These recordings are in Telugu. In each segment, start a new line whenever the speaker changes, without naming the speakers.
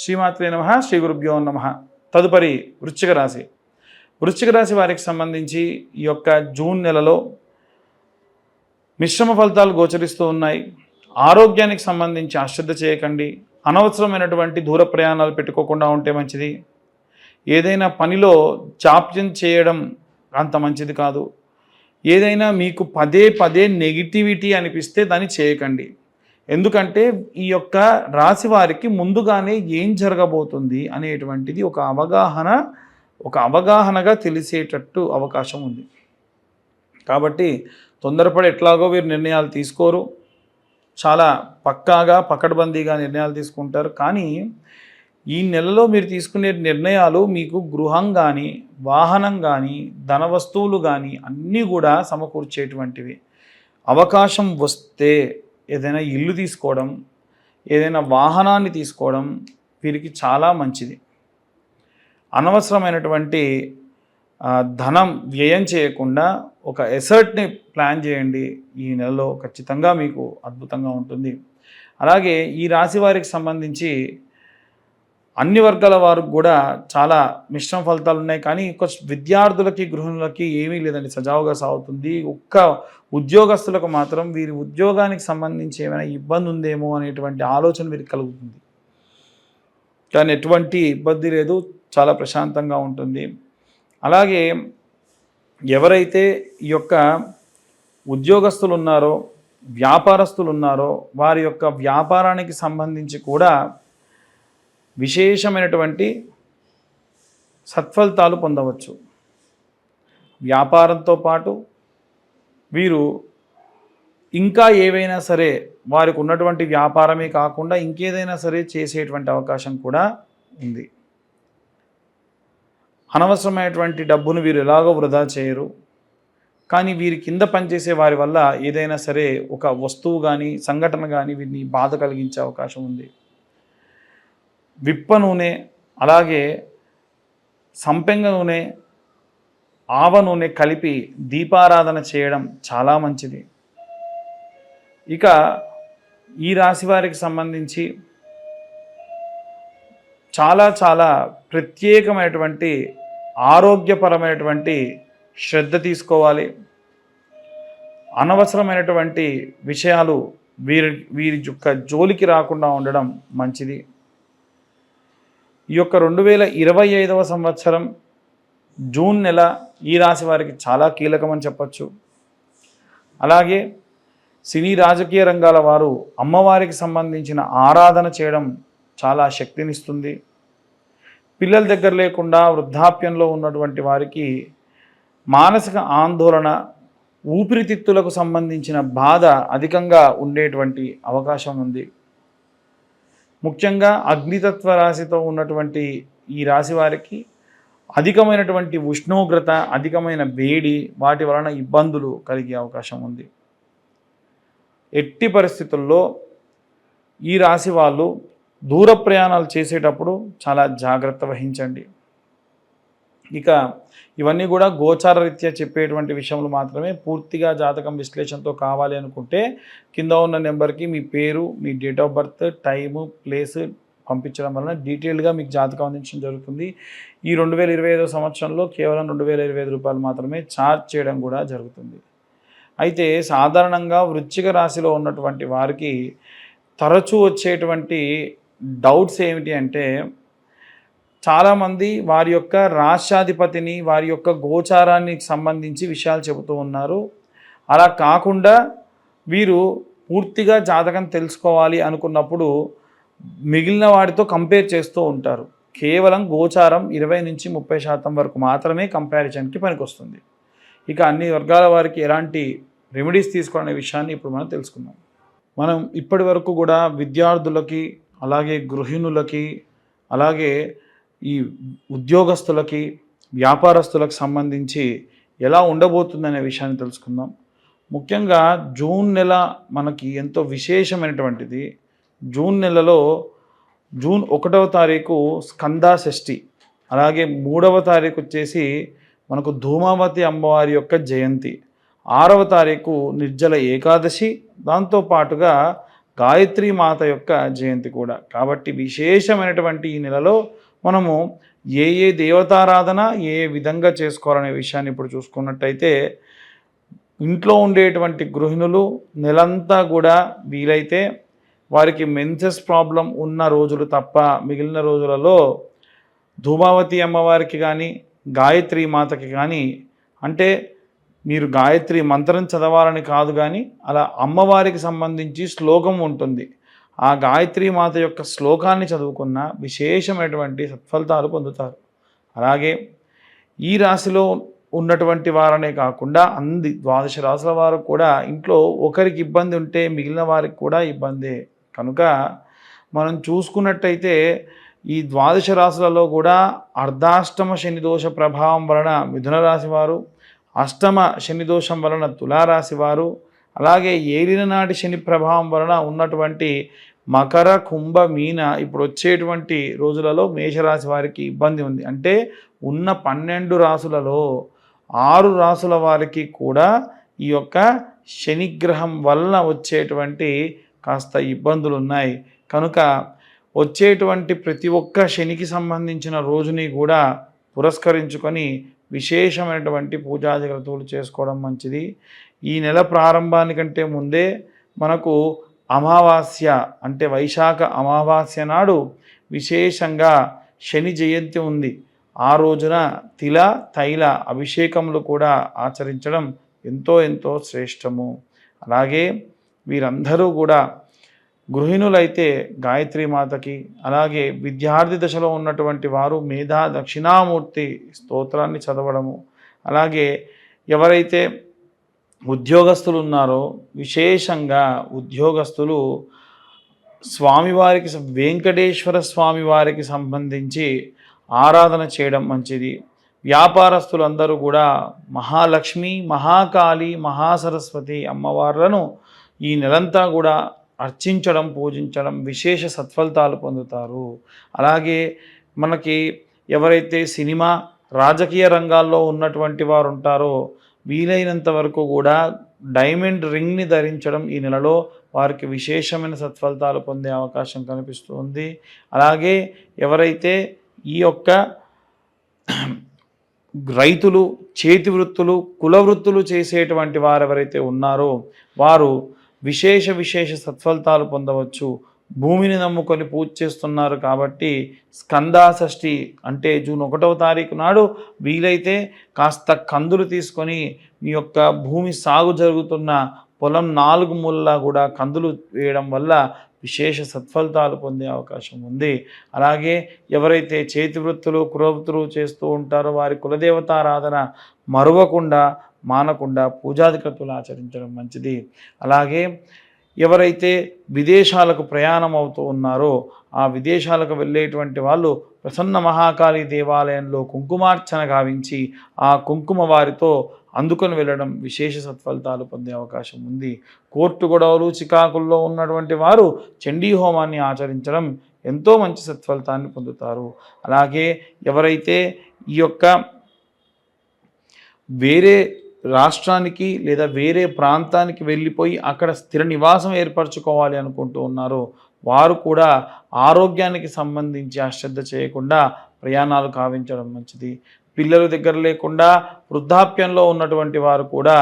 శ్రీమాత్రే నమ శ్రీ గురుభ్యో నమ. తదుపరి వృశ్చిక రాశి. వృశ్చిక రాశి వారికి సంబంధించి ఈ యొక్క జూన్ నెలలో మిశ్రమ ఫలితాలు గోచరిస్తూ ఉన్నాయి. ఆరోగ్యానికి సంబంధించి అశ్రద్ధ చేయకండి. అనవసరమైనటువంటి దూర ప్రయాణాలు పెట్టుకోకుండా ఉంటే మంచిది. ఏదైనా పనిలో జాప్యం చేయడం అంత మంచిది కాదు. ఏదైనా మీకు పదే పదే నెగిటివిటీ అనిపిస్తే దాన్ని చేయకండి. ఎందుకంటే ఈ యొక్క రాశి వారికి ముందుగానే ఏం జరగబోతుంది అనేటువంటిది ఒక అవగాహన ఒక అవగాహనగా తెలిసేటట్టు అవకాశం ఉంది. కాబట్టి తొందరపడి ఎట్లాగో వీరు నిర్ణయాలు తీసుకోరు. చాలా పక్కాగా పకడ్బందీగా నిర్ణయాలు తీసుకుంటారు. కానీ ఈ నెలలో మీరు తీసుకునే నిర్ణయాలు మీకు గృహం కానీ వాహనం కానీ ధన వస్తువులు కానీ అన్నీ కూడా సమకూర్చేటువంటివి. అవకాశం వస్తే ఏదైనా ఇల్లు తీసుకోవడం ఏదైనా వాహనాన్ని తీసుకోవడం వీరికి చాలా మంచిది. అనవసరమైనటువంటి ధనం వ్యయం చేయకుండా ఒక ఎసర్ట్ని ప్లాన్ చేయండి. ఈ నెలలో ఖచ్చితంగా మీకు అద్భుతంగా ఉంటుంది. అలాగే ఈ రాశి వారికి సంబంధించి అన్ని వర్గాల వారికి కూడా చాలా మిశ్రమ ఫలితాలు ఉన్నాయి. కానీ ఒక విద్యార్థులకి గృహిణులకి ఏమీ లేదండి. సజావుగా సాగుతుంది. ఒక్క ఉద్యోగస్తులకు మాత్రం వీరి ఉద్యోగానికి సంబంధించి ఏమైనా ఇబ్బంది ఉందేమో అనేటువంటి ఆలోచన వీరికి కలుగుతుంది. కానీ ఎటువంటి ఇబ్బంది లేదు. చాలా ప్రశాంతంగా ఉంటుంది. అలాగే ఎవరైతే ఈ యొక్క ఉద్యోగస్తులు ఉన్నారో వ్యాపారస్తులు ఉన్నారో వారి యొక్క వ్యాపారానికి సంబంధించి కూడా విశేషమైనటువంటి సత్ఫలితాలు పొందవచ్చు. వ్యాపారంతో పాటు వీరు ఇంకా ఏవైనా సరే వారికి ఉన్నటువంటి వ్యాపారమే కాకుండా ఇంకేదైనా సరే చేసేటువంటి అవకాశం కూడా ఉంది. అనవసరమైనటువంటి డబ్బును వీరు ఎలాగో వృధా చేయరు. కానీ వీరి కింద పనిచేసే వారి వల్ల ఏదైనా సరే ఒక వస్తువు కానీ సంఘటన కానీ వీరిని బాధ కలిగించే అవకాశం ఉంది. విప్ప నూనె అలాగే సంపెంగ నూనె ఆవ నూనె కలిపి దీపారాధన చేయడం చాలా మంచిది. ఇక ఈ రాశి వారికి సంబంధించి చాలా చాలా ప్రత్యేకమైనటువంటి ఆరోగ్యపరమైనటువంటి శ్రద్ధ తీసుకోవాలి. అనవసరమైనటువంటి విషయాలు వీరి వీరి యొక్క జోలికి రాకుండా ఉండడం మంచిది. ఈ యొక్క రెండు వేల ఇరవై ఐదవ సంవత్సరం జూన్ నెల ఈ రాశి వారికి చాలా కీలకమని చెప్పచ్చు. అలాగే సినీ రాజకీయ రంగాల వారు అమ్మవారికి సంబంధించిన ఆరాధన చేయడం చాలా శక్తినిస్తుంది. పిల్లల దగ్గర లేకుండా వృద్ధాప్యంలో ఉన్నటువంటి వారికి మానసిక ఆందోళన ఊపిరితిత్తులకు సంబంధించిన బాధ అధికంగా ఉండేటువంటి అవకాశం ఉంది. ముఖ్యంగా అగ్నితత్వ రాశితో ఉన్నటువంటి ఈ రాశి వారికి అధికమైనటువంటి ఉష్ణోగ్రత అధికమైన వేడి వాటి వలన ఇబ్బందులు కలిగే అవకాశం ఉంది. ఎట్టి పరిస్థితుల్లో ఈ రాశి వాళ్ళు దూర ప్రయాణాలు చేసేటప్పుడు చాలా జాగ్రత్త వహించండి. ఇక ఇవన్నీ కూడా గోచార రీత్యా చెప్పేటువంటి విషయంలో మాత్రమే పూర్తిగా జాతకం విశ్లేషణతో కావాలి అనుకుంటే కింద ఉన్న నెంబర్కి మీ పేరు మీ date of birth time place పంపించడం వలన డీటెయిల్గా మీకు జాతకం అందించడం జరుగుతుంది. ఈ రెండు వేల ఇరవై ఐదో సంవత్సరంలో కేవలం రెండు వేల ఇరవై ఐదు రూపాయలు మాత్రమే ఛార్జ్ చేయడం కూడా జరుగుతుంది. అయితే సాధారణంగా వృశ్చిక రాశిలో ఉన్నటువంటి వారికి తరచూ వచ్చేటువంటి డౌట్స్ ఏమిటి అంటే చాలామంది వారి యొక్క రాష్ట్రాధిపతిని వారి యొక్క గోచారానికి సంబంధించి విషయాలు చెబుతూ ఉన్నారు. అలా కాకుండా వీరు పూర్తిగా జాతకం తెలుసుకోవాలి అనుకున్నప్పుడు మిగిలిన వాటితో కంపేర్ చేస్తూ ఉంటారు. కేవలం గోచారం ఇరవై నుంచి ముప్పై శాతం వరకు మాత్రమే కంపారిజన్కి పనికొస్తుంది. ఇక అన్ని వర్గాల వారికి ఎలాంటి రెమెడీస్ తీసుకోవాలనే విషయాన్ని ఇప్పుడు మనం తెలుసుకుందాం. మనం ఇప్పటి వరకు కూడా విద్యార్థులకి అలాగే గృహిణులకి అలాగే ఈ ఉద్యోగస్తులకి వ్యాపారస్తులకు సంబంధించి ఎలా ఉండబోతుందనే విషయాన్ని తెలుసుకుందాం. ముఖ్యంగా జూన్ నెల మనకి ఎంతో విశేషమైనటువంటిది. జూన్ నెలలో జూన్ ఒకటవ తారీఖు స్కందా షష్ఠి అలాగే మూడవ తారీఖు వచ్చేసి మనకు ధూమావతి అమ్మవారి యొక్క జయంతి. ఆరవ తారీఖు నిర్జల ఏకాదశి దాంతో పాటుగా గాయత్రి మాత యొక్క జయంతి కూడా. కాబట్టి విశేషమైనటువంటి ఈ నెలలో మనము ఏ ఏ దేవతారాధన ఏ ఏ విధంగా చేసుకోవాలనే విషయాన్ని ఇప్పుడు చూసుకున్నట్టయితే ఇంట్లో ఉండేటువంటి గృహిణులు నెలంతా కూడా వీలైతే వారికి మెన్సెస్ ప్రాబ్లం ఉన్న రోజులు తప్ప మిగిలిన రోజులలో ధూమావతి అమ్మవారికి కానీ గాయత్రి మాతకి కానీ అంటే మీరు గాయత్రి మంత్రం చదవాలని కాదు కానీ అలా అమ్మవారికి సంబంధించి శ్లోకం ఉంటుంది. ఆ గాయత్రి మాత యొక్క శ్లోకాన్ని చదువుకున్న విశేషమైనటువంటి సత్ఫలితాలు పొందుతారు. అలాగే ఈ రాశిలో ఉన్నటువంటి వారనే కాకుండా అంది ద్వాదశ రాశుల వారు కూడా ఇంట్లో ఒకరికి ఇబ్బంది ఉంటే మిగిలిన వారికి కూడా ఇబ్బందే. కనుక మనం చూసుకున్నట్టయితే ఈ ద్వాదశ రాశులలో కూడా అర్ధాష్టమ శని దోష ప్రభావం వలన మిథున రాశి వారు అష్టమ శని దోషం వలన తులారాశి వారు అలాగే ఏలిన నాటి శని ప్రభావం వలన ఉన్నటువంటి మకర కుంభ మీన ఇప్పుడు వచ్చేటువంటి రోజులలో మేషరాశి వారికి ఇబ్బంది ఉంది. అంటే ఉన్న పన్నెండు రాసులలో ఆరు రాసుల వారికి కూడా ఈ యొక్క శనిగ్రహం వలన వచ్చేటువంటి కాస్త ఇబ్బందులు ఉన్నాయి. కనుక వచ్చేటువంటి ప్రతి ఒక్క శనికి సంబంధించిన రోజుని కూడా పురస్కరించుకొని విశేషమైనటువంటి పూజాది క్రతువులు చేసుకోవడం మంచిది. ఈ నెల ప్రారంభానికంటే ముందే మనకు అమావాస్య అంటే వైశాఖ అమావాస్య నాడు విశేషంగా శని జయంతి ఉంది. ఆ రోజున తిల తైల అభిషేకములు కూడా ఆచరించడం ఎంతో ఎంతో శ్రేష్టము. అలాగే వీరందరూ కూడా గృహిణులైతే గాయత్రి మాతకి అలాగే విద్యార్థి దశలో ఉన్నటువంటి వారు మేధా దక్షిణామూర్తి స్తోత్రాన్ని చదవడము అలాగే ఎవరైతే ఉద్యోగస్తులు ఉన్నారో విశేషంగా ఉద్యోగస్తులు స్వామివారికి వెంకటేశ్వర స్వామివారికి సంబంధించి ఆరాధన చేయడం మంచిది. వ్యాపారస్తులందరూ కూడా మహాలక్ష్మి మహాకాళి మహాసరస్వతి అమ్మవార్లను ఈ నెలంతా కూడా అర్చించడం పూజించడం విశేష సత్ఫలితాలు పొందుతారు. అలాగే మనకి ఎవరైతే సినిమా రాజకీయ రంగాల్లో ఉన్నటువంటి వారు ఉంటారో వీలైనంత వరకు కూడా డైమండ్ రింగ్ని ధరించడం ఈ నెలలో వారికి విశేషమైన సత్ఫలితాలు పొందే అవకాశం కనిపిస్తుంది అలాగే ఎవరైతే ఈ యొక్క రైతులు చేతి వృత్తులు కుల వృత్తులు చేసేటువంటి వారు ఎవరైతే ఉన్నారో వారు విశేష విశేష సత్ఫలితాలు పొందవచ్చు. భూమిని నమ్ముకొని పూజ చేస్తున్నారు కాబట్టి స్కందాషష్ఠి అంటే జూన్ ఒకటవ తారీఖు నాడు వీలైతే కాస్త కందులు తీసుకొని మీ యొక్క భూమి సాగు జరుగుతున్న పొలం నాలుగు మూలలా కూడా కందులు వేయడం వల్ల విశేష సత్ఫలితాలు పొందే అవకాశం ఉంది. అలాగే ఎవరైతే చేతి వృత్తులు కులవృత్తులు చేస్తూ ఉంటారో వారి కులదేవతారాధన మరవకుండా మానకుండా పూజాధికతులు ఆచరించడం మంచిది. అలాగే ఎవరైతే విదేశాలకు ప్రయాణం అవుతూ ఉన్నారో ఆ విదేశాలకు వెళ్ళేటువంటి వాళ్ళు ప్రసన్న మహాకాళి దేవాలయంలో కుంకుమార్చన గావించి ఆ కుంకుమ వారితో అందుకొని వెళ్ళడం విశేష సత్ఫలితాలు పొందే అవకాశం ఉంది. కోర్టు గొడవలు చికాకుల్లో ఉన్నటువంటి వారు చండీ హోమాన్ని ఆచరించడం ఎంతో మంచి సత్ఫలితాన్ని పొందుతారు. అలాగే ఎవరైతే ఈ యొక్క వేరే రాష్ట్రానికి లేదా వేరే ప్రాంతానికి వెళ్ళిపోయి అక్కడ స్థిర నివాసం ఏర్పరచుకోవాలి అనుకుంటూ ఉన్నారో వారు కూడా ఆరోగ్యానికి సంబంధించి అశ్రద్ధ చేయకుండా ప్రయాణాలు కావించడం మంచిది. పిల్లలు దగ్గర లేకుండా వృద్ధాప్యంలో ఉన్నటువంటి వారు కూడా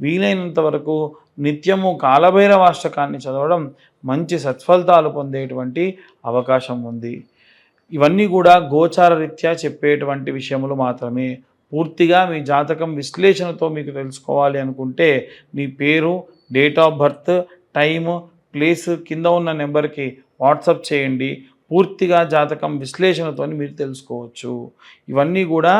వీలైనంత వరకు నిత్యము కాలభైరవాష్టకాన్ని చదవడం మంచి సత్ఫలితాలు పొందేటువంటి అవకాశం ఉంది. ఇవన్నీ కూడా గోచార రీత్యా చెప్పేటువంటి విషయములు మాత్రమే. పూర్తిగా మీ జాతకం విశ్లేషణతో మీకు తెలుసుకోవాలి అనుకుంటే మీ పేరు date of birth time place కింద ఉన్న నెంబర్కి వాట్సప్ చేయండి. పూర్తిగా జాతకం విశ్లేషణతో మీరు తెలుసుకోవచ్చు. ఇవన్నీ కూడా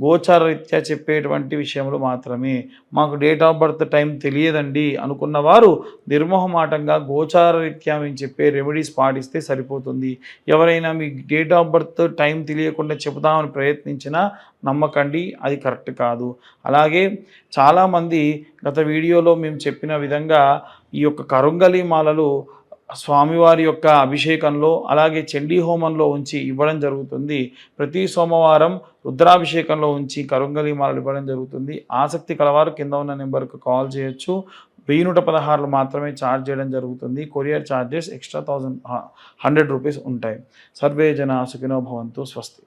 గోచారరీత్యా చెప్పేటువంటి విషయంలో మాత్రమే. మాకు డేట్ ఆఫ్ బర్త్ టైం తెలియదండి అనుకున్న వారు నిర్మోహమాటంగా గోచారరీత్యా మేము చెప్పే రెమెడీస్ పాటిస్తే సరిపోతుంది. ఎవరైనా మీ డేట్ ఆఫ్ బర్త్ టైం తెలియకుండా చెబుదామని ప్రయత్నించినా నమ్మకండి అది కరెక్ట్ కాదు. అలాగే చాలామంది గత వీడియోలో మేము చెప్పిన విధంగా ఈ యొక్క కరుంగలి మాలలు స్వామివారి యొక్క అభిషేకంలో అలాగే చండీ హోమంలో ఉంచి ఇవ్వడం జరుగుతుంది. ప్రతి సోమవారం రుద్రాభిషేకంలో ఉంచి కరుంగలి మాలలు ఇవ్వడం జరుగుతుంది. ఆసక్తి కలవారు కింద ఉన్న నెంబర్కు కాల్ చేయొచ్చు. వెయ్యి నూట పదహారులు మాత్రమే ఛార్జ్ చేయడం జరుగుతుంది. Courier charges extra thousand hundred rupees ఉంటాయి. సర్వే జన సుఖినో భవంతు స్వస్తి.